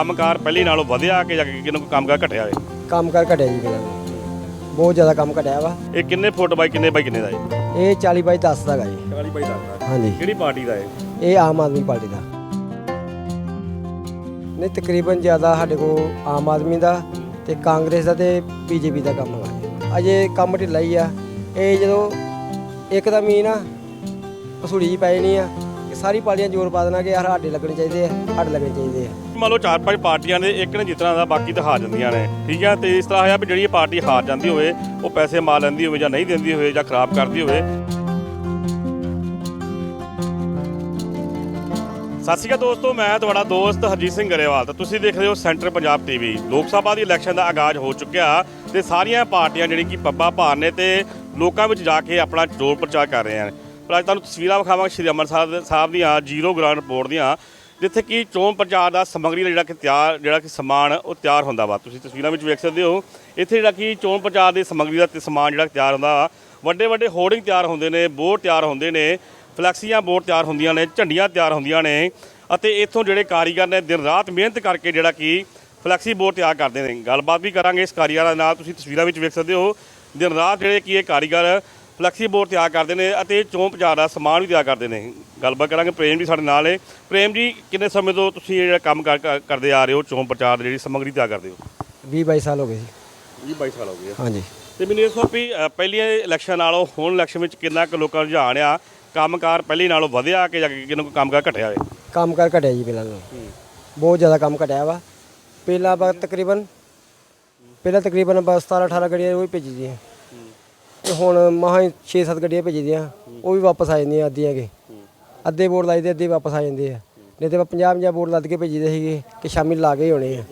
ਕੰਮਕਾਰ ਪਹਿਲੀ ਨਾਲੋਂ ਵਧਿਆ ਕਿ ਜਾਂ ਕਿਨੂੰ ਕੰਮਕਾਰ ਘਟਿਆ ਹੋਵੇ? ਕੰਮ ਕਰ ਘਟਿਆ ਜੀ ਮੇਰਾ। ਬਹੁਤ ਜ਼ਿਆਦਾ ਕੰਮ ਘਟਿਆ ਵਾ। ਇਹ ਕਿੰਨੇ ਫੁੱਟ ਬਾਈ ਕਿੰਨੇ ਬਾਈ ਕਿੰਨੇ ਦਾ ਹੈ? ਇਹ 40 ਬਾਈ 10 ਦਾ ਹੈਗਾ ਜੀ। 40 ਬਾਈ ਦਾ। ਹਾਂਜੀ। ਕਿਹੜੀ ਪਾਰਟੀ ਦਾ ਹੈ ਇਹ ਆਮ ਆਦਮੀ ਪਾਰਟੀ ਦਾ। ਨਹੀਂ ਤਕਰੀਬਨ ਜ਼ਿਆਦਾ ਸਾਡੇ ਕੋਲ ਆਮ ਆਦਮੀ ਦਾ ਤੇ ਕਾਂਗਰਸ ਦਾ ਤੇ ਬੀਜੇਪੀ ਦਾ ਕੰਮ ਜੀ। ਅਜੇ ਕੰਮ ਢਿੱਲਾ ਹੀ ਆ। ਇਹ ਜਦੋਂ ਇੱਕਦਮ ਹੀ ਨਾ ਪਸੂੜੀ ਜੀ ਪੈ ਜਾਣੀ ਆ ਕਿ ਸਾਰੀ ਪਾਰਟੀਆਂ ਜ਼ੋਰ ਪਾ ਦੇਣਾ ਕਿ ਯਾਰ ਸਾਡੇ ਲੱਗਣੇ ਚਾਹੀਦੇ ਆ ਸਾਡੇ ਲੱਗਣੇ ਚਾਹੀਦੇ ਆ। ਮੰਨ ਲਓ ਚਾਰ ਪੰਜ ਪਾਰਟੀਆਂ ਨੇ, ਇੱਕ ਨੇ ਜਿੱਤਣਾ ਦਾ, ਬਾਕੀ ਤਾਂ ਹਾਰ ਜਾਂਦੀਆਂ ਨੇ। ਠੀਕ ਹੈ? ਤੇ ਇਸ ਤਰ੍ਹਾਂ ਹੋਇਆ ਵੀ ਜਿਹੜੀ ਇਹ ਪਾਰਟੀ ਹਾਰ ਜਾਂਦੀ ਹੋਵੇ, ਉਹ ਪੈਸੇ ਮਾਰ ਲੈਂਦੀ ਹੋਵੇ ਜਾਂ ਨਹੀਂ ਦਿੰਦੀ ਹੋਵੇ ਜਾਂ ਖਰਾਬ ਕਰਦੀ ਹੋਵੇ। ਸਤਿ ਸ਼੍ਰੀ ਅਕਾਲ ਦੋਸਤੋ, ਮੈਂ ਤੁਹਾਡਾ ਦੋਸਤ ਹਰਜੀਤ ਸਿੰਘ ਗਰੇਵਾਲ ਤੇ ਤੁਸੀਂ ਦੇਖ ਰਹੇ ਹੋ ਸੈਂਟਰ ਪੰਜਾਬ ਟੀਵੀ ਲੋਕ ਸਭਾ ਦੀ ਇਲੈਕਸ਼ਨ ਦਾ ਆਗਾਜ਼ ਹੋ ਚੁੱਕਿਆ ਤੇ ਸਾਰੀਆਂ ਪਾਰਟੀਆਂ ਜਿਹੜੀ ਕਿ ਪੱਬਾ ਭਾਰ ਨੇ ਤੇ ਲੋਕਾਂ ਵਿੱਚ ਜਾ ਕੇ ਆਪਣਾ ਜੋਰ ਪ੍ਰਚਾਰ ਕਰ ਰਹੇ ਹਨ ਪਰ ਅੱਜ ਤੁਹਾਨੂੰ ਤਸਵੀਰਾਂ ਵਿਖਾਵਾਂਗੇ। ਸ਼੍ਰੀ ਅੰਮ੍ਰਿਤਸਰ ਸਾਹਿਬ ਦੀਆਂ ਜ਼ੀਰੋ ਗਰਾਊਂਡ ਰਿਪੋਰਟ ਦੀਆਂ। ਜਿੱਥੇ ਕਿ ਚੋਣ ਪ੍ਰਚਾਰ ਦਾ ਸਮੱਗਰੀ ਦਾ ਜਿਹੜਾ ਕਿ ਤਿਆਰ, ਜਿਹੜਾ ਕਿ ਸਮਾਨ, ਉਹ ਤਿਆਰ ਹੁੰਦਾ ਵਾ। ਤੁਸੀਂ ਤਸਵੀਰਾਂ ਵਿੱਚ ਵੇਖ ਸਕਦੇ ਹੋ। ਇੱਥੇ ਜਿਹੜਾ ਕਿ ਚੋਣ ਪ੍ਰਚਾਰ ਦੀ ਸਮੱਗਰੀ ਦਾ ਤੇ ਸਮਾਨ ਜਿਹੜਾ ਤਿਆਰ ਹੁੰਦਾ ਵਾ। ਵੱਡੇ ਵੱਡੇ ਹੋਰਡਿੰਗ ਤਿਆਰ ਹੁੰਦੇ ਨੇ ਬੋਰਡ ਤਿਆਰ ਹੁੰਦੇ ਨੇ ਫਲੈਕਸੀਆਂ ਬੋਰਡ ਤਿਆਰ ਹੁੰਦੀਆਂ ਨੇ, ਝੰਡੀਆਂ ਤਿਆਰ ਹੁੰਦੀਆਂ ਨੇ ਅਤੇ ਇੱਥੋਂ ਜਿਹੜੇ ਕਾਰੀਗਰ ਨੇ ਦਿਨ ਰਾਤ ਮਿਹਨਤ ਕਰਕੇ ਜਿਹੜਾ ਕਿ ਫਲੈਕਸੀ ਬੋਰਡ ਤਿਆਰ ਕਰਦੇ ਨੇ। ਗੱਲਬਾਤ ਵੀ ਕਰਾਂਗੇ ਇਸ ਕਾਰੀਗਰਾਂ ਨਾਲ। ਤੁਸੀਂ ਤਸਵੀਰਾਂ ਵਿੱਚ ਵੇਖ ਸਕਦੇ ਹੋ। ਦਿਨ ਰਾਤ ਜਿਹੜੇ ਕਿ ਇਹ ਕਾਰੀਗਰ ਫਲੈਕਸੀ ਬੋਰਡ ਤਿਆਰ ਕਰਦੇ ਨੇ ਅਤੇ ਚੋਣ ਪ੍ਰਚਾਰ ਦਾ ਸਮਾਨ ਵੀ ਤਿਆਰ ਕਰਦੇ ਨੇ। ਗੱਲਬਾਤ ਕਰਾਂਗੇ ਪ੍ਰੇਮ ਜੀ ਸਾਡੇ ਨਾਲ ਹੈ ਪ੍ਰੇਮ ਜੀ ਕਿੰਨੇ ਸਮੇਂ ਤੋਂ ਤੁਸੀਂ ਇਹ ਜਿਹੜਾ ਕੰਮ ਕਰ- ਕਰ- ਕਰਦੇ ਆ ਰਹੇ ਹੋ ਚੋਣ ਪ੍ਰਚਾਰ ਦੀ ਜਿਹੜੀ ਸਮੱਗਰੀ ਤਿਆਰ ਕਰਦੇ ਹੋ? 20 22 ਸਾਲ ਹੋ ਗਏ ਜੀ। 20 22 ਸਾਲ ਹੋ ਗਏ ਹਾਂਜੀ। ਤੇ ਮੈਨੂੰ ਇਹ ਦੱਸੋ ਵੀ ਅ, ਪਹਿਲੀਆਂ ਇਲੈਕਸ਼ਨ ਨਾਲੋਂ ਹੁਣ ਇਲੈਕਸ਼ਨ ਵਿੱਚ ਕਿੰਨਾ ਕੁ ਲੋਕਾਂ ਦਾ ਰੁਝਾਨ ਆ? ਕੰਮਕਾਰ ਪਹਿਲੀ ਨਾਲੋਂ ਵਧਿਆ ਕਿ ਜਾਂ ਕਿਨੂੰ ਕੋਈ ਕੰਮਕਾਰ ਘਟਿਆ ਹੋਵੇ ਕੰਮ ਕਰ ਘਟਿਆ ਜੀ ਪਹਿਲਾਂ ਨਾਲੋਂ। ਬਹੁਤ ਜ਼ਿਆਦਾ ਕੰਮ ਘਟਿਆ ਵਾ। ਪਹਿਲਾਂ ਬਾ ਤਕਰੀਬਨ ਪਹਿਲਾਂ ਤਕਰੀਬਨ ਬਸ 17 18 ਗੱਡੀਆਂ ਉਹ ਹੀ ਭੇਜੀ ਦੀਆਂ। ਤੇ ਹੁਣ ਮਹਾਂ 6-7 ਗੱਡੀਆਂ ਭੇਜੀ ਦੀਆਂ ਉਹ ਵੀ ਵਾਪਸ ਆ ਜਾਂਦੀਆਂ ਅੱਧੀਆਂ ਕੇ ਅੱਧੇ ਬੋਰਡ ਲਾਈ ਦੇ ਅੱਧੇ ਵਾਪਸ ਆ ਜਾਂਦੇ ਆ। ਨਹੀਂ ਤੇ 50 50 ਬੋਰਡ ਲੱਦ ਕੇ ਭੇਜੀਦੇ ਸੀਗੇ ਕਿ ਸ਼ਾਮੀ ਲਾ ਕੇ ਹੀ ਹੋਣੇ ਆ।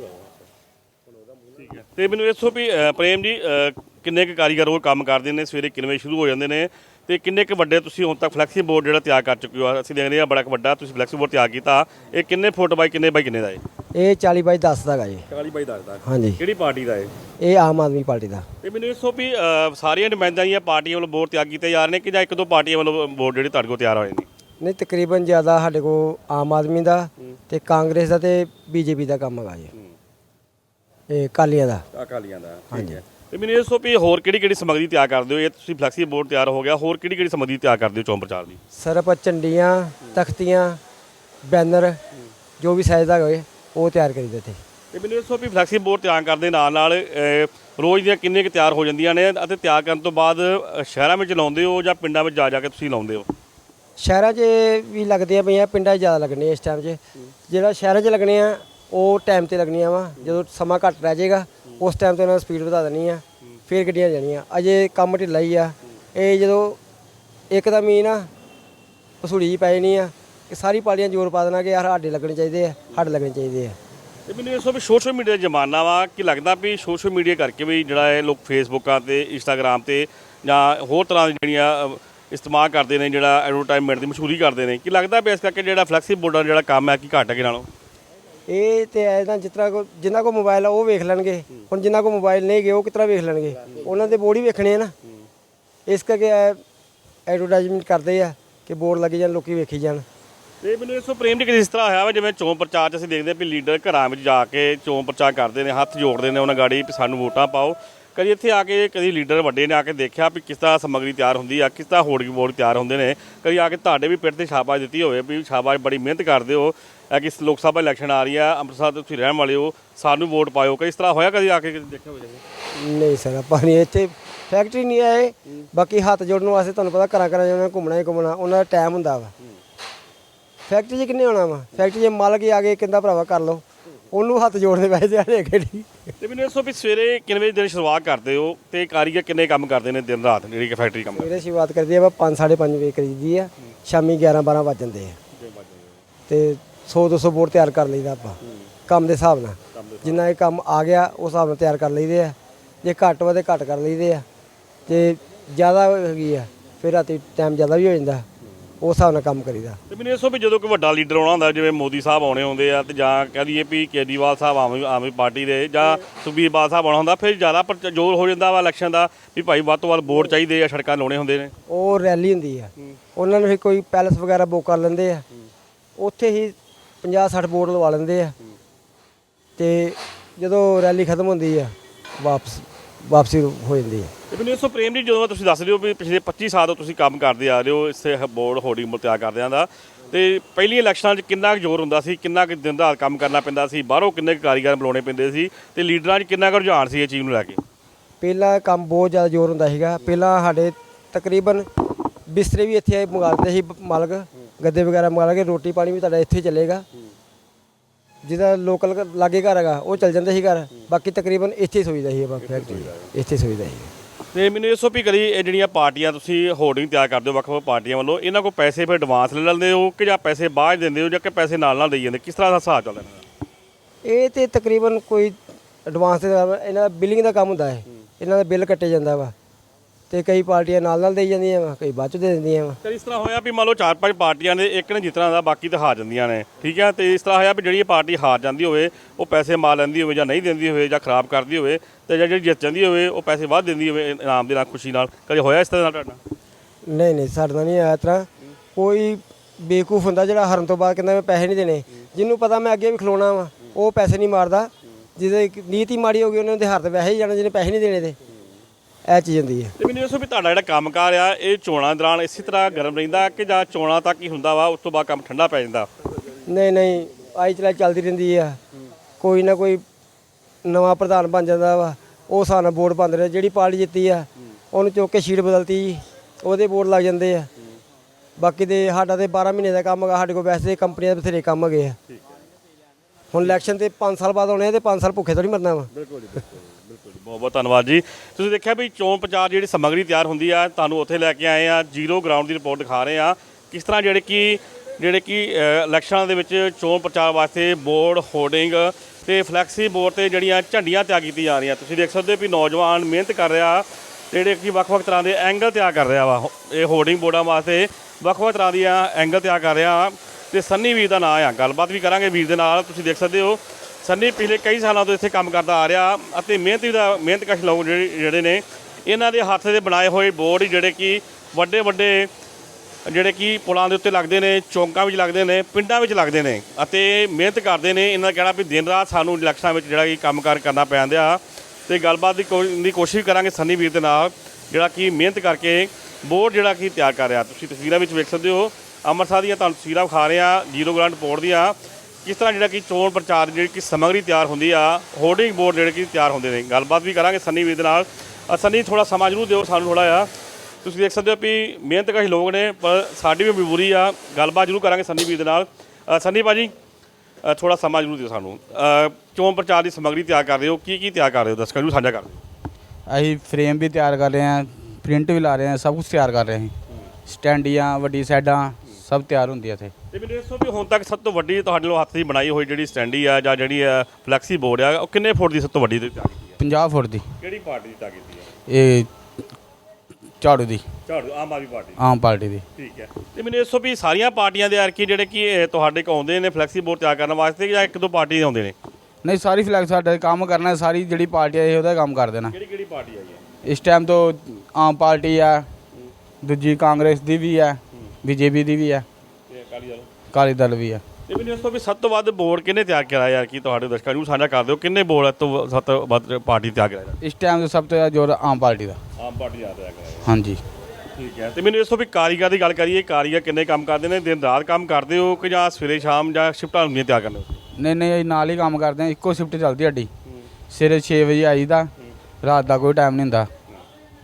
ਠੀਕ ਹੈ। ਤੇ ਮੈਨੂੰ ਇਹ ਦੱਸੋ ਵੀ ਅ, ਪ੍ਰੇਮ ਜੀ ਅ, ਕਿੰਨੇ ਕੁ ਕਾਰੀਗਰ ਉਹ ਕੰਮ ਕਰਦੇ ਨੇ ਸਵੇਰੇ ਕਿੰਨੇ ਵਜੇ ਸ਼ੁਰੂ ਹੋ ਜਾਂਦੇ ਨੇ? ਤੇ ਕਿੰਨੇ ਕੁ ਵੱਡੇ ਤੁਸੀਂ ਹੁਣ ਤੱਕ ਫਲੈਕਸੀ ਬੋਰਡ ਜਿਹੜਾ ਤਿਆਰ ਕਰ ਚੁੱਕੇ ਹੋ? ਅਸੀਂ ਦੇਖ ਰਹੇ ਹਾਂ ਬੜਾ ਕੁ ਵੱਡਾ ਤੁਸੀਂ ਫਲੈਕਸੀ ਬੋਰਡ ਤਿਆਰ ਕੀਤਾ। ਇਹ ਕਿੰਨੇ ਫੁੱਟ ਬਾਈ ਕਿੰਨੇ ਬਾਈ ਕਿੰਨੇ ਦਾ ਹੈ? ਇਹ 40 ਬਾਈ 10 ਦਾ ਜੀ। 40 ਬਾਈ ਦੱਸਦਾ ਹਾਂਜੀ। ਕਿਹੜੀ ਪਾਰਟੀ ਦਾ ਹੈ ਇਹ ਆਮ ਆਦਮੀ ਪਾਰਟੀ ਦਾ। ਤੇ ਮੈਨੂੰ ਇਹ ਦੱਸੋ ਵੀ ਸਾਰੀਆਂ ਨੁਮਾਇੰਦਾਂ ਦੀਆਂ ਪਾਰਟੀਆਂ ਵੱਲੋਂ ਬੋਰਡ ਤਿਆਰ ਕੀਤੇ ਜਾ ਰਹੇ ਨੇ ਕਿ ਜਾਂ ਇੱਕ ਦੋ ਪਾਰਟੀਆਂ ਵੱਲੋਂ ਬੋਰਡ ਜਿਹੜੇ ਤੁਹਾਡੇ ਕੋਲ ਤਿਆਰ ਹੋਏ ਨੇ ਨਹੀਂ ਤਕਰੀਬਨ ਜ਼ਿਆਦਾ ਸਾਡੇ ਕੋਲ ਆਮ ਆਦਮੀ ਦਾ ਤੇ ਕਾਂਗਰਸ ਦਾ ਤੇ ਬੀਜੇਪੀ ਦਾ ਕੰਮ ਹੈਗਾ ਜੀ। ਇਹ ਕਾਲੀਆਂ ਦਾ। ਅਕਾਲੀਆਂ ਦਾ ਠੀਕ ਹੈ। ਤੇ ਮੈਨੂੰ ਇਹ ਦੱਸੋ ਵੀ ਹੋਰ ਕਿਹੜੀ ਕਿਹੜੀ ਸਮੱਗਰੀ ਤਿਆਰ ਕਰਦੇ ਹੋ? ਇਹ ਤੁਸੀਂ ਫਲੈਕਸੀ ਬੋਰਡ ਤਿਆਰ ਹੋ ਗਿਆ ਹੋਰ ਕਿਹੜੀ ਕਿਹੜੀ ਸਮੱਗਰੀ ਤਿਆਰ ਕਰਦੇ ਹੋ ਚੋਣ ਪ੍ਰਚਾਰ ਦੀ? ਸਰ ਆਪਾਂ ਝੰਡੀਆਂ ਤਖਤੀਆਂ ਬੈਨਰ ਜੋ ਵੀ ਸਾਈਜ਼ ਦਾ ਹੋਏ ਉਹ ਤਿਆਰ ਕਰੀਦੇ ਤੇ ਤੇ ਮੈਨੂੰ ਦੱਸੋ ਵੀ ਫਲੈਕਸੀ ਬੋਰਡ ਤਿਆਰ ਕਰਨ ਦੇ ਨਾਲ ਨਾਲ ਰੋਜ਼ ਦੀਆਂ ਕਿੰਨੇ ਕੁ ਤਿਆਰ ਹੋ ਜਾਂਦੀਆਂ ਨੇ ਅਤੇ ਤਿਆਰ ਕਰਨ ਤੋਂ ਬਾਅਦ ਸ਼ਹਿਰਾਂ ਵਿੱਚ ਲਾਉਂਦੇ ਹੋ ਜਾਂ ਪਿੰਡਾਂ ਵਿੱਚ ਜਾ ਜਾ ਕੇ ਤੁਸੀਂ ਲਾਉਂਦੇ ਹੋ? ਸ਼ਹਿਰਾਂ 'ਚ ਵੀ ਲੱਗਦੀਆਂ ਪਈਆਂ ਪਿੰਡਾਂ 'ਚ ਜ਼ਿਆਦਾ ਲੱਗਣੇ ਇਸ ਟਾਈਮ 'ਚ। ਜਿਹੜਾ ਸ਼ਹਿਰਾਂ 'ਚ ਲੱਗਣੇ ਆ ਉਹ ਟਾਈਮ ਤੇ ਲੱਗਣੀਆਂ ਵਾ। ਜਦੋਂ ਸਮਾਂ ਘੱਟ ਰਹਿ ਜਾਏਗਾ ਉਸ ਟਾਈਮ ਤੇ ਉਹਨਾਂ ਨੇ ਸਪੀਡ ਵਧਾ ਦੇਣੀ ਆ। ਫਿਰ ਗੱਡੀਆਂ ਜਾਣੀਆਂ। ਅਜੇ ਕੰਮ ਢਿੱਲਾ ਹੀ ਆ। ਇਹ ਜਦੋਂ ਇੱਕਦਮ ਹੀ ਨਾ ਪਸੂੜੀ ਪੈ ਜਾਣੀ ਆ। ਕਿ ਸਾਰੀ ਪਾਰਟੀਆਂ ਜ਼ੋਰ ਪਾ ਦੇਣਾ ਕਿ ਯਾਰ ਸਾਡੇ ਲੱਗਣੇ ਚਾਹੀਦੇ ਆ ਸਾਡੇ ਲੱਗਣੇ ਚਾਹੀਦੇ ਆ। ਤੇ ਮੈਨੂੰ ਇਹ ਵੀ ਸੋਸ਼ਲ ਮੀਡੀਆ ਦਾ ਜ਼ਮਾਨਾ ਵਾ ਕਿ ਲੱਗਦਾ ਵੀ ਸੋਸ਼ਲ ਮੀਡੀਆ ਕਰਕੇ ਵੀ ਜਿਹੜਾ ਇਹ ਲੋਕ ਫੇਸਬੁੱਕਾਂ ਤੇ ਇੰਸਟਾਗ੍ਰam ਤੇ ਜਾਂ ਹੋਰ ਤਰ੍ਹਾਂ ਦੀ ਜਿਹੜੀਆਂ ਇਸਤੇਮਾਲ ਕਰਦੇ ਨੇ ਜਿਹੜਾ ਐਡਵਰਟਾਈਜ਼ਮੈਂਟ ਦੀ ਮਸ਼ਹੂਰੀ ਕਰਦੇ ਨੇ ਕਿ ਲੱਗਦਾ ਵੀ ਇਸ ਕਰਕੇ ਜਿਹੜਾ ਫਲੈਕਸੀ ਬੋਰਡਾਂ ਦਾ ਜਿਹੜਾ ਕੰਮ ਹੈ ਕਿ ਘੱਟ ਅੱਗੇ ਨਾਲੋਂ? ਇਹ ਤੇ ਐ ਨਾ ਤਰ੍ਹਾਂ ਕੋ ਜਿੰਨਾ ਕੋ ਮੋਬਾਈਲ ਆ ਉਹ ਵੇਖ ਲੈਣਗੇ। ਹੁਣ ਜਿੰਨਾ ਕੋ ਮੋਬਾਈਲ ਨਹੀਂ ਗਏ ਉਹ ਤਰ੍ਹਾਂ ਵੇਖ ਲੈਣਗੇ? ਉਹਨਾਂ ਦੇ ਬੋਰਡ ਹੀ ਵੇਖਣੇ ਆ ਨਾ। ਇਸ ਕਰਕੇ ਐਡਵਰਟਾਈਜ਼ਮੈਂਟ ਕਰਦੇ ਆ ਕਿ ਬੋਰਡ ਲੱਗੇ ਜਾਣ ਲੋਕੀ ਵੇਖੀ ਜਾਣ। ਤੇ ਮੈਨੂੰ ਇਸ ਤੋਂ ਪ੍ਰੇਮ ਜੀ ਕਿ ਇਸ ਤਰ੍ਹਾਂ ਹੋਇਆ ਵਾ, ਜਿਵੇਂ ਚੋਣ ਪ੍ਰਚਾਰ 'ਚ ਅਸੀਂ ਦੇਖਦੇ ਹਾਂ ਵੀ ਲੀਡਰ ਘਰਾਂ ਵਿੱਚ ਜਾ ਕੇ ਚੋਣ ਪ੍ਰਚਾਰ ਕਰਦੇ ਨੇ, ਹੱਥ ਜੋੜਦੇ ਨੇ, ਉਹਨਾਂ ਗਾੜੀ ਵੀ ਸਾਨੂੰ ਵੋਟਾਂ ਪਾਓ। ਕਦੀ ਇੱਥੇ ਆ ਕੇ ਕਦੀ ਲੀਡਰ ਵੱਡੇ ਨੇ ਆ ਕੇ ਦੇਖਿਆ ਵੀ ਕਿਸ ਤਰ੍ਹਾਂ ਸਮੱਗਰੀ ਤਿਆਰ ਹੁੰਦੀ ਆ, ਕਿਸ ਤਰ੍ਹਾਂ ਹੋਰਡਿੰਗ ਬੋਰਡ ਤਿਆਰ ਹੁੰਦੇ ਨੇ। ਕਦੀ ਆ ਕੇ ਤੁਹਾਡੇ ਵੀ ਪਿੰਡ ਤੇ ਸ਼ਾਬਾਸ਼ ਦਿੱਤੀ ਹੋਵੇ ਵੀ ਸ਼ਾਬਾਸ਼, ਬੜੀ ਮਿਹਨਤ ਕਰਦੇ ਹੋ, ਇਹ ਕਿ ਲੋਕ ਸਭਾ ਇਲੈਕਸ਼ਨ ਆ ਰਹੀ ਆ, ਅੰਮ੍ਰਿਤਸਰ ਤੋਂ ਤੁਸੀਂ ਰਹਿਣ ਵਾਲੇ ਹੋ, ਸਾਨੂੰ ਵੋਟ ਪਾਇਓ। ਕਈ ਇਸ ਤਰ੍ਹਾਂ ਹੋਇਆ ਕਦੀ ਆ ਕੇ ਕਦੀ ਦੇਖਿਆ ਹੋਵੇ? ਨਹੀਂ ਸਰ, ਆਪਾਂ ਨਹੀਂ, ਇੱਥੇ ਫੈਕਟਰੀ ਨਹੀਂ ਆਏ ਬਾਕੀ ਹੱਥ ਜੋੜਨ ਵਾਸਤੇ ਤੁਹਾਨੂੰ ਪਤਾ ਘਰਾਂ ਘਰਾਂ ਜਾਣਾ ਘੁੰਮਣਾ ਹੀ ਘੁੰਮਣਾ, ਉਹਨਾਂ ਦਾ ਟਾਈਮ ਹੁੰਦਾ ਵਾ। ਫੈਕਟਰੀ 'ਚ ਕਿੰਨੇ ਆਉਣਾ ਵਾ? ਫੈਕਟਰੀ 'ਚ ਮਾਲਕ ਹੀ ਆ ਕੇ ਕਹਿੰਦਾ ਭਰਾਵਾ ਕਰ ਲਓ। ਉਹਨੂੰ ਹੱਥ ਜੋੜਨੇ ਪੈਸੇ ਆ ਕਿਹੜੀ ਤੇ ਮੈਨੂੰ ਦੱਸੋ ਵੀ ਸਵੇਰੇ ਕਿੰਨੇ ਵਜੇ ਦਿਨ ਸ਼ੁਰੂਆਤ ਕਰਦੇ ਹੋ ਤੇ ਕਾਰੀਗਰ ਕਿੰਨੇ ਕੰਮ ਕਰਦੇ ਨੇ ਦਿਨ ਰਾਤ ਜਿਹੜੀ ਕਿ ਫੈਕਟਰੀ ਕੰਮ ਸਵੇਰੇ ਸ਼ੁਰੂਆਤ ਕਰਦੀ ਆ ਆਪਾਂ 5 5:30 ਵਜੇ ਕਰੀਦੀ ਆ। ਸ਼ਾਮੀ 11 12 ਵੱਜ ਜਾਂਦੇ ਆ। ਤੇ 100 200 ਬੋਰਡ ਤਿਆਰ ਕਰ ਲਈਦਾ ਆਪਾਂ ਕੰਮ ਦੇ ਹਿਸਾਬ ਨਾਲ। ਜਿੰਨਾ ਇਹ ਕੰਮ ਆ ਗਿਆ ਉਸ ਹਿਸਾਬ ਨਾਲ ਤਿਆਰ ਕਰ ਲਈਦੇ ਆ। ਜੇ ਘੱਟ ਵਾ ਤੇ ਘੱਟ ਕਰ ਲਈਦੇ ਆ। ਜੇ ਜ਼ਿਆਦਾ ਹੈਗੀ ਆ ਫਿਰ ਰਾਤੀ ਟਾਈਮ ਜ਼ਿਆਦਾ ਵੀ ਹੋ ਜਾਂਦਾ। ਉਸ ਹਿਸਾਬ ਨਾਲ ਕੰਮ ਕਰੀਦਾ। ਤੇ ਮੈਨੂੰ ਦੱਸੋ ਵੀ ਜਦੋਂ ਕੋਈ ਵੱਡਾ ਲੀਡਰ ਆਉਣਾ ਹੁੰਦਾ ਜਿਵੇਂ ਮੋਦੀ ਸਾਹਿਬ ਆਉਣੇ ਹੁੰਦੇ ਆ ਤੇ ਜਾਂ ਕਹਿ ਦਈਏ ਵੀ ਕੇਜਰੀਵਾਲ ਸਾਹਿਬ ਆਮ ਆਮ ਪਾਰਟੀ ਦੇ ਜਾਂ ਸੁਖਬੀਰ ਬਾਦਲ ਸਾਹਿਬ ਆਉਣਾ ਹੁੰਦਾ ਫਿਰ ਜ਼ਿਆਦਾ ਪਰ ਜ਼ੋਰ ਹੋ ਜਾਂਦਾ ਵਾ ਇਲੈਕਸ਼ਨ ਦਾ ਵੀ ਭਾਈ ਵੱਧ ਤੋਂ ਵੱਧ ਵੋਟ ਚਾਹੀਦੇ ਆ ਸੜਕਾਂ ਲਾਉਣੇ ਹੁੰਦੇ ਨੇ। ਉਹ ਰੈਲੀ ਹੁੰਦੀ ਆ। ਉਹਨਾਂ ਨੂੰ ਫਿਰ ਕੋਈ ਪੈਲਸ ਵਗੈਰਾ ਬੁੱਕ ਕਰ ਲੈਂਦੇ ਆ। ਉੱਥੇ ਹੀ 50 60 ਬੋਰਡ ਲਵਾ ਲੈਂਦੇ ਆ। ਤੇ ਜਦੋਂ ਰੈਲੀ ਖਤਮ ਹੁੰਦੀ ਆ ਵਾਪਸ ਵਾਪਸੀ ਹੋ ਜਾਂਦੀ ਹੈ। ਤੇ ਮੈਨੂੰ ਇਸ ਪ੍ਰੇਮ ਜੀ ਜਦੋਂ ਤੁਸੀਂ ਦੱਸ ਰਹੇ ਹੋ ਵੀ ਪਿਛਲੇ 25 ਸਾਲ ਤੋਂ ਤੁਸੀਂ ਕੰਮ ਕਰਦੇ ਆ ਰਹੇ ਹੋ ਇਸੇ ਬੋਰਡ ਹੋਰਡਿੰਗ ਤਿਆਰ ਕਰਦਿਆਂ ਦਾ। ਤੇ ਪਹਿਲੀ ਇਲੈਕਸ਼ਨਾਂ 'ਚ ਕਿੰਨਾ ਕੁ ਜ਼ੋਰ ਹੁੰਦਾ ਸੀ ਕਿੰਨਾ ਕੁ ਦਿਨ ਰਾਤ ਕੰਮ ਕਰਨਾ ਪੈਂਦਾ ਸੀ ਬਾਹਰੋਂ ਕਿੰਨੇ ਕੁ ਕਾਰੀਗਰ ਬੁਲਾਉਣੇ ਪੈਂਦੇ ਸੀ ਤੇ ਲੀਡਰਾਂ 'ਚ ਕਿੰਨਾ ਕੁ ਰੁਝਾਨ ਸੀ ਇਹ ਚੀਜ਼ ਨੂੰ ਲੈ ਕੇ? ਪਹਿਲਾਂ ਕੰਮ ਬਹੁਤ ਜ਼ਿਆਦਾ ਜ਼ੋਰ ਹੁੰਦਾ ਸੀਗਾ। ਪਹਿਲਾਂ ਸਾਡੇ ਤਕਰੀਬਨ ਬਿਸਤਰੇ ਵੀ ਇੱਥੇ ਮੰਗਾ ਦਿੰਦੇ ਸੀ ਮਾਲਕ ਗੱਦੇ ਵਗੈਰਾ ਮੰਗਾ ਕੇ ਰੋਟੀ ਪਾਣੀ ਵੀ ਤੁਹਾਡਾ ਇੱਥੇ ਚੱਲੇਗਾ। ਜਿਹਦਾ ਲੋਕਲ ਲਾਗੇ ਘਰ ਹੈਗਾ ਉਹ ਚੱਲ ਜਾਂਦੇ ਸੀ ਘਰ। ਬਾਕੀ ਤਕਰੀਬਨ ਇੱਥੇ ਹੀ ਸੋਈਦਾ ਸੀ ਆਪਾਂ ਫੈਕਟਰੀ ਇੱਥੇ ਹੀ ਸੋਈਦਾ ਸੀ। ਤੇ ਮੈਨੂੰ ਇਸ ਤੋਂ ਵੀ ਕਰੀ ਇਹ ਜਿਹੜੀਆਂ ਪਾਰਟੀਆਂ ਤੁਸੀਂ ਹੋਰਡਿੰਗ ਤਿਆਰ ਕਰਦੇ ਹੋ ਵੱਖ-ਵੱਖ ਪਾਰਟੀਆਂ ਵੱਲੋਂ ਇਹਨਾਂ ਕੋਲ ਪੈਸੇ ਫਿਰ ਐਡਵਾਂਸ ਲੈ ਲੈਂਦੇ ਹੋ ਕਿ ਜਾਂ ਪੈਸੇ ਬਾਅਦ ਦਿੰਦੇ ਹੋ ਜਾਂ ਕਿ ਪੈਸੇ ਨਾਲ ਨਾਲ ਦੇਈ ਜਾਂਦੇ? ਕਿਸ ਤਰ੍ਹਾਂ ਦਾ ਹਿਸਾਬ ਚੱਲਦਾ ਇਹਨਾਂ ਦਾ? ਇਹ ਤੇ ਤਕਰੀਬਨ ਕੋਈ ਐਡਵਾਂਸ ਦੇ ਨਾਲ ਇਹਨਾਂ ਦਾ ਬਿਲਿੰਗ ਦਾ ਕੰਮ ਹੁੰਦਾ ਹੈ। ਇਹਨਾਂ ਦਾ ਬਿੱਲ ਕੱਟੇ ਜਾਂਦਾ ਵਾ। ਤੇ ਕਈ ਪਾਰਟੀਆਂ ਨਾਲ ਨਾਲ ਦੇਈ ਜਾਂਦੀਆਂ ਵਾ ਕਈ ਬਾਅਦ ਚ ਦੇ ਦਿੰਦੀਆਂ ਵਾ। ਤੇ ਇਸ ਤਰ੍ਹਾਂ ਹੋਇਆ ਵੀ ਮੰਨ ਲਓ ਚਾਰ ਪੰਜ ਪਾਰਟੀਆਂ ਨੇ ਇੱਕ ਨੇ ਜਿੱਤਣਾ ਦਾ ਬਾਕੀ ਤਾਂ ਹਾਰ ਜਾਂਦੀਆਂ ਨੇ ਠੀਕ ਹੈ? ਤੇ ਇਸ ਤਰ੍ਹਾਂ ਹੋਇਆ ਵੀ ਜਿਹੜੀ ਇਹ ਪਾਰਟੀ ਹਾਰ ਜਾਂਦੀ ਹੋਵੇ ਉਹ ਪੈਸੇ ਮਾਰ ਲੈਂਦੀ ਹੋਵੇ ਜਾਂ ਨਹੀਂ ਦਿੰਦੀ ਹੋਵੇ ਜਾਂ ਖਰਾਬ ਕਰਦੀ ਹੋਵੇ ਤੇ ਜਿਹੜੀ ਜਿੱਤ ਜਾਂਦੀ ਹੋਵੇ ਉਹ ਪੈਸੇ ਵੱਧ ਦਿੰਦੀ ਹੋਵੇ ਇਨਾਮ ਦੇ ਨਾਲ ਖੁਸ਼ੀ ਨਾਲ। ਕਦੇ ਹੋਇਆ ਇਸ ਤਰ੍ਹਾਂ ਨਾਲ ਤੁਹਾਡਾ ਨਹੀਂ ਨਹੀਂ ਸਾਡੇ ਨਹੀਂ ਆਇਆ ਇਸ ਤਰ੍ਹਾਂ। ਕੋਈ ਬੇਕੂਫ ਹੁੰਦਾ ਜਿਹੜਾ ਹਰਨ ਤੋਂ ਬਾਅਦ ਕਹਿੰਦਾ ਮੈਂ ਪੈਸੇ ਨਹੀਂ ਦੇਣੇ। ਜਿਹਨੂੰ ਪਤਾ ਮੈਂ ਅੱਗੇ ਵੀ ਖਲੋਣਾ ਵਾ ਉਹ ਪੈਸੇ ਨਹੀਂ ਮਾਰਦਾ। ਜਿਹਦੇ ਨੀਤੀ ਮਾੜੀ ਹੋ ਗਈ ਉਹਨਾਂ ਦੇ ਹੱਥ ਵੈਸੇ ਹੀ ਜਾਣਾ ਜਿਹਨੇ ਪੈਸੇ ਨਹੀਂ ਦੇਣੇ ਤੇ। ਇਹ ਚੀਜ਼ ਹੁੰਦੀ ਹੈ। ਤੇ ਮੈਨੂੰ ਦੱਸੋ ਵੀ ਤੁਹਾਡਾ ਜਿਹੜਾ ਕੰਮਕਾਰ ਆ ਇਹ ਚੋਣਾਂ ਦੌਰਾਨ ਇਸੇ ਤਰ੍ਹਾਂ ਗਰਮ ਰਹਿੰਦਾ ਕਿ ਜਾਂ ਚੋਣਾਂ ਤੱਕ ਹੀ ਹੁੰਦਾ ਵਾ ਉਸ ਤੋਂ ਬਾਅਦ ਕੰਮ ਠੰਡਾ ਪੈ ਜਾਂਦਾ? ਨਹੀਂ ਨਹੀਂ ਆਈ ਚਲਾ ਚੱਲਦੀ ਰਹਿੰਦੀ ਆ। ਕੋਈ ਨਾ ਕੋਈ ਨਵਾਂ ਪ੍ਰਧਾਨ ਬਣ ਜਾਂਦਾ ਵਾ ਉਹ ਨਾਲ ਵੋਟ ਪਾਉਂਦੇ ਰਹੇ। ਜਿਹੜੀ ਪਾਰਟੀ ਜਿੱਤੀ ਆ ਉਹਨੂੰ ਚੁੱਕ ਕੇ ਸ਼ੀਟ ਬਦਲਤੀ ਜੀ ਉਹਦੇ ਵੋਟ ਲੱਗ ਜਾਂਦੇ ਆ। ਬਾਕੀ ਦੇ ਸਾਡਾ ਤੇ 12 ਮਹੀਨੇ ਦਾ ਕੰਮ ਹੈਗਾ ਸਾਡੇ ਕੋਲ ਵੈਸੇ ਕੰਪਨੀਆਂ ਦੇ ਬਥੇਰੇ ਕੰਮ ਹੈਗੇ ਆ। ਹੁਣ ਇਲੈਕਸ਼ਨ ਤੇ 5 ਸਾਲ ਬਾਅਦ ਆਉਣੇ ਆ ਤੇ 5 ਸਾਲ ਭੁੱਖੇ ਥੋੜੀ ਮਰਨਾ ਵਾ। ਬਿਲਕੁਲ। ਬਹੁਤ ਬਹੁਤ ਧੰਨਵਾਦ ਜੀ। ਤੁਸੀਂ ਦੇਖਿਆ ਵੀ ਚੋਣ ਪ੍ਰਚਾਰ ਜਿਹੜੀ ਸਮੱਗਰੀ ਤਿਆਰ ਹੁੰਦੀ ਆ, ਤੁਹਾਨੂੰ ਉੱਥੇ ਲੈ ਕੇ ਆਏ ਆ, ਜ਼ੀਰੋ ਗਰਾਊਂਡ ਦੀ ਰਿਪੋਰਟ ਦਿਖਾ ਰਹੇ ਆ। ਕਿਸ ਤਰ੍ਹਾਂ ਜਿਹੜੇ ਕਿ ਜਿਹੜੇ ਕਿ ਇਲੈਕਸ਼ਨਾਂ ਦੇ ਵਿੱਚ ਚੋਣ ਪ੍ਰਚਾਰ ਵਾਸਤੇ ਬੋਰਡ, ਹੋਰਡਿੰਗ ਤੇ ਫਲੈਕਸੀ ਬੋਰਡ ਤੇ ਜਿਹੜੀਆਂ ਝੰਡੀਆਂ ਤਿਆਰ ਕੀਤੀਆਂ ਜਾ ਰਹੀਆਂ। ਤੁਸੀਂ ਦੇਖ ਸਕਦੇ ਹੋ ਵੀ ਨੌਜਵਾਨ ਮਿਹਨਤ ਕਰ ਰਿਹਾ, ਜਿਹੜੇ ਕਿ ਵੱਖ-ਵੱਖ ਤਰ੍ਹਾਂ ਦੇ ਐਂਗਲ ਤਿਆਰ ਕਰ ਰਿਹਾ ਵਾ। ਇਹ ਹੋਰਡਿੰਗ ਬੋਰਡਾਂ ਵਾਸਤੇ ਵੱਖ-ਵੱਖ ਤਰ੍ਹਾਂ ਦੀਆਂ ਐਂਗਲ ਤਿਆਰ ਕਰ ਰਿਹਾ ਤੇ ਸੰਨੀ ਵੀਰ ਦਾ ਨਾਮ ਆ। ਗੱਲਬਾਤ ਵੀ ਕਰਾਂਗੇ ਵੀਰ ਦੇ ਨਾਲ। ਤੁਸੀਂ ਦੇਖ ਸਕਦੇ ਹੋ ਸੰਨੀ ਪਿਛਲੇ ਕਈ ਸਾਲਾਂ ਤੋਂ ਇੱਥੇ ਕੰਮ ਕਰਦਾ ਆ ਰਿਹਾ ਅਤੇ ਮਿਹਨਤੀ ਦਾ ਮਿਹਨਤਕਸ਼ ਲੋਕ ਜਿਹੜੇ ਜਿਹੜੇ ਨੇ, ਇਹਨਾਂ ਦੇ ਹੱਥ ਦੇ ਬਣਾਏ ਹੋਏ ਬੋਰਡ ਜਿਹੜੇ ਕਿ ਵੱਡੇ ਵੱਡੇ ਜਿਹੜੇ ਕਿ ਪੁਲਾਂ ਦੇ ਉੱਤੇ ਲੱਗਦੇ ਨੇ, ਚੌਂਕਾਂ ਵਿੱਚ ਲੱਗਦੇ ਨੇ, ਪਿੰਡਾਂ ਵਿੱਚ ਲੱਗਦੇ ਨੇ ਅਤੇ ਮਿਹਨਤ ਕਰਦੇ ਨੇ। ਇਹਨਾਂ ਦਾ ਕਹਿਣਾ ਵੀ ਦਿਨ ਰਾਤ ਸਾਨੂੰ ਇਲੈਕਸ਼ਨਾਂ ਵਿੱਚ ਜਿਹੜਾ ਕਿ ਕੰਮਕਾਰ ਕਰਨਾ ਪੈਂਦਾ ਤੇ ਗੱਲਬਾਤ ਦੀ ਕੋ- ਦੀ ਕੋਸ਼ਿਸ਼ ਕਰਾਂਗੇ ਸੰਨੀ ਵੀਰ ਦੇ ਨਾਲ, ਜਿਹੜਾ ਕਿ ਮਿਹਨਤ ਕਰਕੇ ਬੋਰਡ ਜਿਹੜਾ ਕਿ ਤਿਆਰ ਕਰ ਰਿਹਾ। ਤੁਸੀਂ ਤਸਵੀਰਾਂ ਵਿੱਚ ਵੇਖ ਸਕਦੇ ਹੋ। ਅੰਮ੍ਰਿਤਸਰ ਦੀਆਂ ਤੁਹਾਨੂੰ ਤਸਵੀਰਾਂ ਵਿਖਾ ਰਹੇ ਆ ਜੀਰੋ ਗ੍ਰਾਂਟ ਬੋਰਡ ਦੀਆਂ। ਕਿਸ ਤਰ੍ਹਾਂ ਜਿਹੜਾ ਕਿ ਚੋਣ ਪ੍ਰਚਾਰ ਦੀ ਜਿਹੜੀ ਕਿ ਸਮੱਗਰੀ ਤਿਆਰ ਹੁੰਦੀ ਆ ਹੋਰਡਿੰਗ ਬੋਰਡ ਜਿਹੜੇ ਕਿ ਤਿਆਰ ਹੁੰਦੇ ਨੇ। ਗੱਲਬਾਤ ਵੀ ਕਰਾਂਗੇ ਸੰਨੀ ਵੀਰ ਦੇ ਨਾਲ। ਸੰਨੀ ਥੋੜਾ ਸਮਾਂ ਜ਼ਰੂਰ ਦਿਓ ਸਾਨੂੰ ਥੋੜਾ ਆ ਤੁਸੀਂ ਦੇਖ ਸਕਦੇ ਹੋ ਵੀ ਮਿਹਨਤ ਕਸ਼ ਲੋਕ ਨੇ ਪਰ ਸਾਡੀ ਵੀ ਮਜਬੂਰੀ ਆ। ਗੱਲਬਾਤ ਜ਼ਰੂਰ ਕਰਾਂਗੇ ਸੰਨੀ ਵੀਰ ਦੇ ਨਾਲ। ਸੰਨੀ ਭਾਜੀ ਥੋੜਾ ਸਮਾਂ ਜ਼ਰੂਰ ਦਿਓ ਸਾਨੂੰ। ਚੋਣ ਪ੍ਰਚਾਰ ਦੀ ਸਮੱਗਰੀ ਤਿਆਰ ਕਰ ਰਹੇ ਹੋ। ਕੀ ਕੀ ਤਿਆਰ ਕਰ ਰਹੇ ਹੋ? ਦਰਸ਼ਕਾਂ ਨੂੰ ਸਾਂਝਾ ਕਰ ਦਿਓ। ਅਸੀਂ ਫਰੇਮ ਵੀ ਤਿਆਰ ਕਰ ਰਹੇ ਹਾਂ ਪ੍ਰਿੰਟ ਵੀ ਲਾ ਰਹੇ ਹਾਂ ਸਭ ਕੁਝ ਤਿਆਰ ਕਰ ਰਹੇ ਹਾਂ। ਸਟੈਂਡੀਆਂ ਵੱਡੀ ਸਾਈਡਾਂ ਸਭ ਤਿਆਰ ਹੁੰਦੀਆਂ ਇੱਥੇ। ਤੇ ਮੈਨੂੰ ਦੱਸੋ ਵੀ ਹੁਣ ਤੱਕ ਸਭ ਤੋਂ ਵੱਡੀ ਤੁਹਾਡੇ ਲੋ ਹੱਥ ਦੀ ਬਣਾਈ ਹੋਈ ਜਿਹੜੀ ਸਟੈਂਡੀ ਆ ਜਾਂ ਜਿਹੜੀ ਫਲੈਕਸੀ ਬੋਰਡ ਆ ਉਹ ਕਿੰਨੇ ਫੁੱਟ ਦੀ ਸਭ ਤੋਂ ਵੱਡੀ ਤਿਆਰ ਕੀਤੀ ਹੈ 50 ਫੁੱਟ ਦੀ। ਕਿਹੜੀ ਪਾਰਟੀ ਦੀ ਤਿਆਰ ਕੀਤੀ ਹੈ ਇਹ ਝਾੜੂ ਦੀ। ਝਾੜੂ ਆਮ ਆਦਮੀ ਪਾਰਟੀ ਆਮ ਪਾਰਟੀ ਦੀ। ਠੀਕ ਹੈ। ਤੇ ਮੈਨੂੰ ਦੱਸੋ ਵੀ ਸਾਰੀਆਂ ਪਾਰਟੀਆਂ ਦੇ ਆਰਕੀ ਜਿਹੜੇ ਕਿ ਤੁਹਾਡੇ ਕੋਲ ਆਉਂਦੇ ਨੇ ਫਲੈਕਸੀ ਬੋਰਡ ਤਿਆਰ ਕਰਨ ਵਾਸਤੇ ਜਾਂ ਇੱਕ ਦੋ ਪਾਰਟੀ ਦੇ ਆਉਂਦੇ ਨੇ? ਨਹੀਂ ਸਾਰੀ ਫਲੈਗ ਸਾਡੇ ਕੰਮ ਕਰਨਾ ਸਾਰੀ ਜਿਹੜੀ ਪਾਰਟੀ ਹੈ ਉਹਦਾ ਕੰਮ ਕਰ ਦੇਣਾ। ਕਿਹੜੀ ਕਿਹੜੀ ਪਾਰਟੀ ਆਈ ਹੈ? ਇਸ ਟਾਈਮ ਤੋਂ ਆਮ ਪਾਰਟੀ ਆ ਦੂਜੀ ਕਾਂਗਰਸ ਦੀ ਵੀ ਹੈ। ਬੀਜੇਪੀ ਦੀ ਵੀ ਤੇ ਅਕਾਲੀ ਦਲ। ਅਕਾਲੀ ਦਲ ਵੀ ਹੈ ਤੇ ਮੈਨੂੰ ਦੱਸੋ ਵੀ ਸਭ ਤੋਂ ਵੱਧ ਬੋਰਡ ਕਿਹਨੇ ਤਿਆਰ ਕਰਾਇਆ ਯਾਰ ਕੀ ਤੁਹਾਡੇ ਦਰਸ਼ਕਾਂ ਨੂੰ ਸਾਂਝਾ ਕਰ ਦਿਓ ਕਿੰਨੇ ਬੋਰਡ ਤੋਂ ਸਭ ਤੋਂ ਵੱਧ ਪਾਰਟੀ ਤਿਆਰ ਕਰਾਇਆ ਇਸ ਟਾਈਮ ਤੋਂ ਸਭ ਤੋਂ ਜ਼ਿਆਦਾ ਜ਼ੋਰ ਆਮ ਪਾਰਟੀ ਦਾ। ਆਮ ਪਾਰਟੀ ਆ ਤਿਆਰ ਕਰਾਇਆ ਹਾਂਜੀ। ਠੀਕ ਹੈ ਤੇ ਮੈਨੂੰ ਦੱਸੋ ਵੀ ਕਾਰੀਗਰ ਦੀ ਗੱਲ ਕਰੀਏ ਕਾਰੀਗਰ ਕਿੰਨੇ ਕੰਮ ਕਰਦੇ ਨੇ? ਦਿਨ ਰਾਤ ਕੰਮ ਕਰਦੇ ਹੋ ਕਿ ਜਾਂ ਸਵੇਰੇ ਸ਼ਾਮ ਜਾਂ ਸ਼ਿਫਟਾਂ ਹੁੰਦੀਆਂ ਤਿਆਰ ਕਰਦੇ ਨਹੀਂ ਨਹੀਂ ਅਸੀਂ ਨਾਲ ਹੀ ਕੰਮ ਕਰਦੇ ਹਾਂ ਇੱਕੋ ਸ਼ਿਫਟ ਚੱਲਦੀ ਸਾਡੀ। ਸਵੇਰੇ 6 ਵਜੇ ਆਈਦਾ ਰਾਤ ਦਾ ਕੋਈ ਟਾਈਮ ਨਹੀਂ ਹੁੰਦਾ।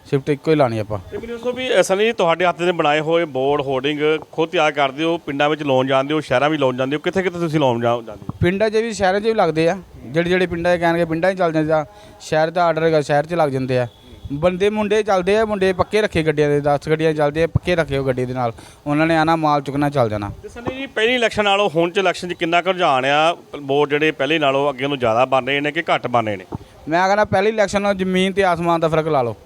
ਸ਼ਿਫਟ ਇੱਕੋ ਹੀ ਲਾਣੀ ਆਪਾਂ। ਤੇ ਮੈਨੂੰ ਦੱਸੋ ਵੀ ਅ, ਸਨੀ ਜੀ ਤੁਹਾਡੇ ਹੱਥ ਦੇ ਬਣਾਏ ਹੋਏ ਬੋਰਡ ਹੋਰਡਿੰਗ ਖੁਦ ਤਿਆਰ ਕਰਦੇ ਹੋ ਪਿੰਡਾਂ ਵਿੱਚ ਲਾਉਣ ਜਾਂਦੇ ਹੋ ਸ਼ਹਿਰਾਂ ਵਿੱਚ ਲਾਉਣ ਜਾਂਦੇ ਹੋ ਕਿੱਥੇ ਕਿੱਥੇ ਤੁਸੀਂ ਲਾਉਣ ਜਾ- ਜਾਂਦੇ ਹੋ? ਪਿੰਡਾਂ 'ਚ ਵੀ ਸ਼ਹਿਰਾਂ 'ਚ ਵੀ ਲੱਗਦੇ ਆ ਜਿਹੜੇ ਜਿਹੜੇ ਪਿੰਡਾਂ 'ਚ ਕਹਿਣਗੇ ਪਿੰਡਾਂ 'ਚ ਚੱਲ ਜਾਂਦੇ ਆ ਸ਼ਹਿਰ ਦਾ ਆਰਡਰ ਹੈਗਾ ਸ਼ਹਿਰ 'ਚ ਲੱਗ ਜਾਂਦੇ ਆ। ਬੰਦੇ ਮੁੰਡੇ ਚੱਲਦੇ ਆ ਮੁੰਡੇ ਪੱਕੇ ਰੱਖੇ ਗੱਡੀਆਂ ਦੇ 10 ਗੱਡੀਆਂ ਚੱਲਦੇ ਆ ਪੱਕੇ ਰੱਖੇ ਉਹ ਗੱਡੀ ਦੇ ਨਾਲ। ਉਹਨਾਂ ਨੇ ਆਣਾ ਮਾਲ ਚੁੱਕਣਾ ਚੱਲ ਜਾਣਾ। ਤੇ ਸਨੀ ਜੀ ਪਹਿਲੀ ਇਲੈਕਸ਼ਨ ਨਾਲੋਂ ਹੁਣ ਚ ਇਲੈਕਸ਼ਨ 'ਚ ਕਿੰਨਾ ਕੁ ਰੁਝਾਨ ਆ? ਬੋਰਡ ਜਿਹੜੇ ਪਹਿਲੇ ਨਾਲੋਂ ਅੱਗੇ ਨੂੰ ਜ਼ਿਆਦਾ ਬਣ ਰਹੇ ਨੇ ਕਿ ਘੱਟ ਬਣ ਰਹੇ ਨੇ? ਮੈਂ ਕਹਿੰਦਾ ਪਹਿਲੀ ਇਲੈਕਸ਼ਨ ਨਾਲ ਜ਼ਮੀਨ ਤੇ ਆਸਮਾਨ ਦਾ ਫ਼ਰਕ ਲਾ ਲਓ।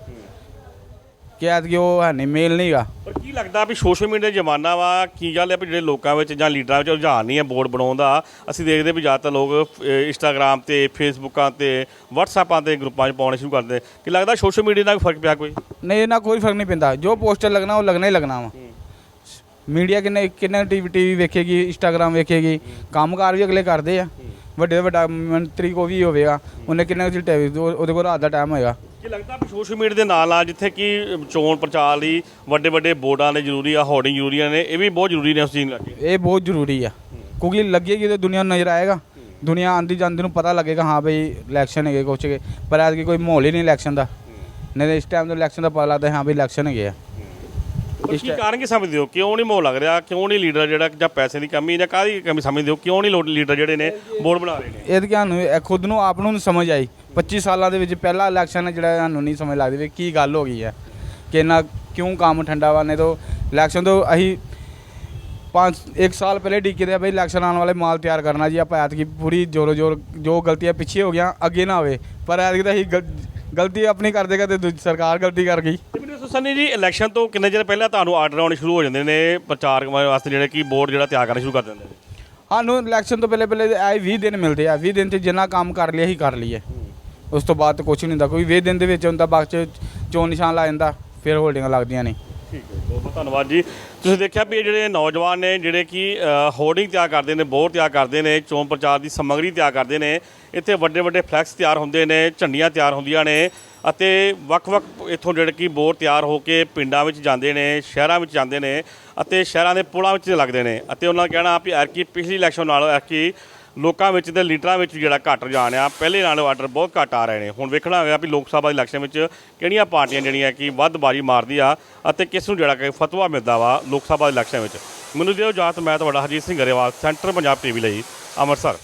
ਕਿ ਐਤਕੀ ਉਹ ਹੈ ਨਹੀਂ ਮੇਲ ਨਹੀਂਗਾ ਪਰ ਕੀ ਲੱਗਦਾ ਵੀ ਸੋਸ਼ਲ ਮੀਡੀਆ ਦਾ ਜ਼ਮਾਨਾ ਵਾ ਕੀ ਗੱਲ ਹੈ ਵੀ ਜਿਹੜੇ ਲੋਕਾਂ ਵਿੱਚ ਜਾਂ ਲੀਡਰਾਂ ਵਿੱਚ ਰੁਝਾਨ ਨਹੀਂ ਹੈ ਬੋਰਡ ਬਣਾਉਣ ਦਾ? ਅਸੀਂ ਦੇਖਦੇ ਵੀ ਜ਼ਿਆਦਾਤਰ ਲੋਕ ਇੰਸਟਾਗ੍ਰam ਤੇ ਫੇਸਬੁੱਕਾਂ ਤੇ WhatsAppaਂ ਤੇ ਗਰੁੱਪਾਂ 'ਚ ਪਾਉਣੇ ਸ਼ੁਰੂ ਕਰਦੇ ਕੀ ਲੱਗਦਾ ਸੋਸ਼ਲ ਮੀਡੀਆ ਨਾਲ ਫ਼ਰਕ ਪਿਆ ਕੋਈ? ਨਹੀਂ ਇਹਨਾਂ ਕੋਈ ਫ਼ਰਕ ਨਹੀਂ ਪੈਂਦਾ। ਜੋ ਪੋਸਟਰ ਲੱਗਣਾ ਉਹ ਲੱਗਣਾ ਹੀ ਲੱਗਣਾ ਵਾ। ਮੀਡੀਆ ਕਿੰਨੇ ਕਿੰਨੇ ਟੀਵੀ ਟੀਵੀ ਵੇਖੇਗੀ ਇੰਸਟਾਗ੍ਰਾਮ ਵੇਖੇਗੀ। ਕੰਮਕਾਰ ਵੀ ਅਗਲੇ ਕਰਦੇ ਆ। ਵੱਡੇ ਵੱਡਾ ਮੰਤਰੀ ਕੋ ਵੀ ਹੋਵੇਗਾ ਉਹਨੇ ਕਿੰਨਾ ਚਿਰ ਟੈ- ਉਹ- ਉਹਦੇ ਕੋਲ ਰਾਤ ਦਾ ਟਾਈਮ ਹੋਏਗਾ। ਕੀ ਲੱਗਦਾ ਵੀ ਸੋਸ਼ਲ ਮੀਡੀਆ ਦੇ ਨਾਲ ਨਾਲ ਜਿੱਥੇ ਕਿ ਚੋਣ ਪ੍ਰਚਾਰ ਲਈ ਵੱਡੇ ਵੱਡੇ ਬੋਰਡਾਂ ਨੇ ਜ਼ਰੂਰੀ ਆ ਹੋਰਡਿੰਗ ਜ਼ਰੂਰੀਆਂ ਨੇ, ਇਹ ਵੀ ਬਹੁਤ ਜ਼ਰੂਰੀ ਨੇ ਉਸ ਚੀਜ਼ ਨੂੰ ਇਹ ਬਹੁਤ ਜ਼ਰੂਰੀ ਆ। ਕਿਉਂਕਿ ਲੱਗੇਗੀ ਤਾਂ ਦੁਨੀਆ ਨੂੰ ਨਜ਼ਰ ਆਏਗਾ, ਦੁਨੀਆ ਆਂਦੀ ਜਾਂਦੀ ਨੂੰ ਪਤਾ ਲੱਗੇਗਾ, ਹਾਂ ਬਈ ਇਲੈਕਸ਼ਨ ਹੈਗੇ ਕੁਛ ਹੈਗੇ ਪਰ ਐਤਕੀ ਕੋਈ ਮਾਹੌਲ ਹੀ ਨਹੀਂ ਇਲੈਕਸ਼ਨ ਦਾ। ਨਹੀਂ ਤਾਂ ਇਸ ਟਾਈਮ ਤੋਂ ਇਲੈਕਸ਼ਨ ਦਾ ਪਤਾ ਲੱਗਦਾ, ਹਾਂ ਬਈ ਇਲੈਕਸ਼ਨ ਹੈਗੇ ਆ। ਪਰ ਕੀ ਕਾਰਨ ਕੀ ਸਮਝਦੇ ਹੋ? ਕਿਉਂ ਨਹੀਂ ਮੋਹ ਲੱਗ ਰਿਹਾ? ਕਿਉਂ ਨਹੀਂ ਲੀਡਰ ਜਿਹੜਾ ਜਾਂ ਪੈਸੇ ਦੀ ਕਮੀ ਜਾਂ ਕਾਹਦੀ ਕਮੀ ਸਮਝਦੇ ਹੋ? ਕਿਉਂ ਨਹੀਂ ਲੀਡਰ ਜਿਹੜੇ ਨੇ ਬੋਰਡ ਬਣਾ ਰਹੇ ਨੇ? ਇਹ ਤਾਂ ਸਾਨੂੰ ਇਹ ਖੁਦ ਨੂੰ, ਆਪ ਨੂੰ ਨੀ ਸਮਝ ਆਈ। 25 ਸਾਲਾਂ ਦੇ ਵਿੱਚ ਪਹਿਲਾ ਇਲੈਕਸ਼ਨ ਹੈ ਜਿਹੜਾ ਸਾਨੂੰ ਨਹੀਂ ਸਮਝ ਲੱਗਦੀ ਵੀ ਕੀ ਗੱਲ ਹੋ ਗਈ ਹੈ। ਕਿ ਨਾ ਕਿਉਂ ਕੰਮ ਠੰਡਾ ਵਾ? ਨਹੀਂ ਤੋਂ ਇਲੈਕਸ਼ਨ ਤੋਂ ਅਸੀਂ ਪੰਜ, ਇੱਕ ਸਾਲ ਪਹਿਲੇ ਡੀਕੇ ਦੇ ਬਈ ਇਲੈਕਸ਼ਨ ਆਉਣ ਵਾਲੇ ਮਾਲ ਤਿਆਰ ਕਰਨਾ ਜੀ। ਆਪਾਂ ਐਤਕੀ ਪੂਰੀ ਜੋਰੋ ਜੋਰ ਜੋ ਗਲਤੀਆਂ ਪਿੱਛੇ ਹੋ ਗਿਆ ਅੱਗੇ ਨਾ ਹੋਵੇ। ਪਰ ਐਤਕੀ ਤਾਂ ਅਸੀਂ ਗਲ- ਗਲਤੀ ਆਪਣੀ ਕਰਦੇ ਕਰਦੇ ਦੂਜੀ, ਸਰਕਾਰ ਗਲਤੀ ਕਰ ਗਈ। ਤੇ ਮੈਨੂੰ ਜੀ ਇਲੈਕਸ਼ਨ ਤੋਂ ਕਿੰਨੇ ਚਿਰ ਪਹਿਲਾਂ ਤੁਹਾਨੂੰ ਆਰਡਰ ਆਉਣੇ ਸ਼ੁਰੂ ਹੋ ਜਾਂਦੇ ਨੇ? ਪ੍ਰਚਾਰ ਵਾਸਤੇ ਜਿਹੜੇ ਕਿ ਬੋਰਡ ਜਿਹੜਾ ਤਿਆਰ ਕਰਨਾ ਸ਼ੁਰੂ ਕਰ ਦਿੰਦੇ ਨੇ। ਸਾਨੂੰ ਇਲੈਕਸ਼ਨ ਤੋਂ ਪਹਿਲੇ ਪਹਿਲੇ ਆਏ 20 ਦਿਨ ਮਿਲਦੇ ਆ। 20 ਦਿਨ 'ਚ ਜਿੰਨਾ ਕੰਮ ਕਰ ਲਿਆ ਹੀ ਕਰ ਲਈਏ। ਉਸ ਤੋਂ ਬਾਅਦ ਤਾਂ ਕੁਝ ਨਹੀਂ ਹੁੰਦਾ। ਕੋਈ 20 ਦਿਨ ਦੇ ਵਿੱਚ ਹੁੰਦਾ, ਬਾਅਦ 'ਚ ਚੋਣ ਨਿਸ਼ਾਨ ਲਾ ਜਾਂਦਾ ਫਿਰ ਹੋਲਡਿੰਗਾਂ ਲੱਗਦੀਆਂ ਨੇ। ਠੀਕ ਹੈ ਬਹੁਤ ਬਹੁਤ ਧੰਨਵਾਦ ਜੀ। ਤੁਸੀਂ ਦੇਖਿਆ ਵੀ ਇਹ ਜਿਹੜੇ ਨੌਜਵਾਨ ਨੇ, ਜਿਹੜੇ ਕਿ ਹੋਰਡਿੰਗ ਤਿਆਰ ਕਰਦੇ ਨੇ, ਬੋਰ ਤਿਆਰ ਕਰਦੇ ਨੇ, ਚੋਣ ਪ੍ਰਚਾਰ ਦੀ ਸਮੱਗਰੀ ਤਿਆਰ ਕਰਦੇ ਨੇ, ਇੱਥੇ ਵੱਡੇ ਵੱਡੇ ਫਲੈਕਸ ਤਿਆਰ ਹੁੰਦੇ ਨੇ, ਝੰਡੀਆਂ ਤਿਆਰ ਹੁੰਦੀਆਂ ਨੇ ਅਤੇ ਵੱਖ-ਵੱਖ ਇੱਥੋਂ ਜਿਹੜੇ ਕਿ ਬੋਰ ਤਿਆਰ ਹੋ ਕੇ ਪਿੰਡਾਂ ਵਿੱਚ ਜਾਂਦੇ ਨੇ, ਸ਼ਹਿਰਾਂ ਵਿੱਚ ਜਾਂਦੇ ਨੇ ਅਤੇ ਸ਼ਹਿਰਾਂ ਦੇ ਪੁਲਾਂ ਵਿੱਚ ਲੱਗਦੇ ਨੇ। ਅਤੇ ਉਹਨਾਂ ਦਾ ਕਹਿਣਾ ਵੀ ਐਰਕੀ ਪਿਛਲੀ ਇਲੈਕਸ਼ਨ ਨਾਲੋਂ ਐਰਕੀ ਲੋਕਾਂ ਵਿੱਚ ਤੇ ਲੀਡਰਾਂ ਵਿੱਚ ਜਿਹੜਾ ਘਟ ਰੁਝਾਨ ਆ, ਪਹਿਲੇ ਨਾਲੋਂ ਆਰਡਰ ਬਹੁਤ ਘੱਟ ਆ ਰਹੇ ਨੇ। ਹੁਣ ਵੇਖਣਾ ਹੋਵੇਗਾ ਵੀ ਲੋਕ ਸਭਾ ਦੀ ਇਲੈਕਸ਼ਨ ਵਿੱਚ ਕਿਹੜੀਆਂ ਪਾਰਟੀਆਂ ਜਿਹੜੀਆਂ ਕਿ ਵੱਧ ਬਾਜੀ ਮਾਰਦੀ ਆ ਅਤੇ ਕਿਸ ਨੂੰ ਜਿਹੜਾ ਕਿ ਫਤਵਾ ਮਿਲਦਾ ਵਾ ਲੋਕ ਸਭਾ ਦੀ ਇਲੈਕਸ਼ਨ ਵਿੱਚ। ਮੈਨੂੰ ਦਿਓ ਇਜਾਜ਼ਤ, ਮੈਂ ਤੁਹਾਡਾ ਹਰਜੀਤ ਸਿੰਘ ਗਰੇਵਾਲ, ਸੈਂਟਰ ਪੰਜਾਬ ਟੀਵੀ ਲਈ, ਅੰਮ੍ਰਿਤਸਰ।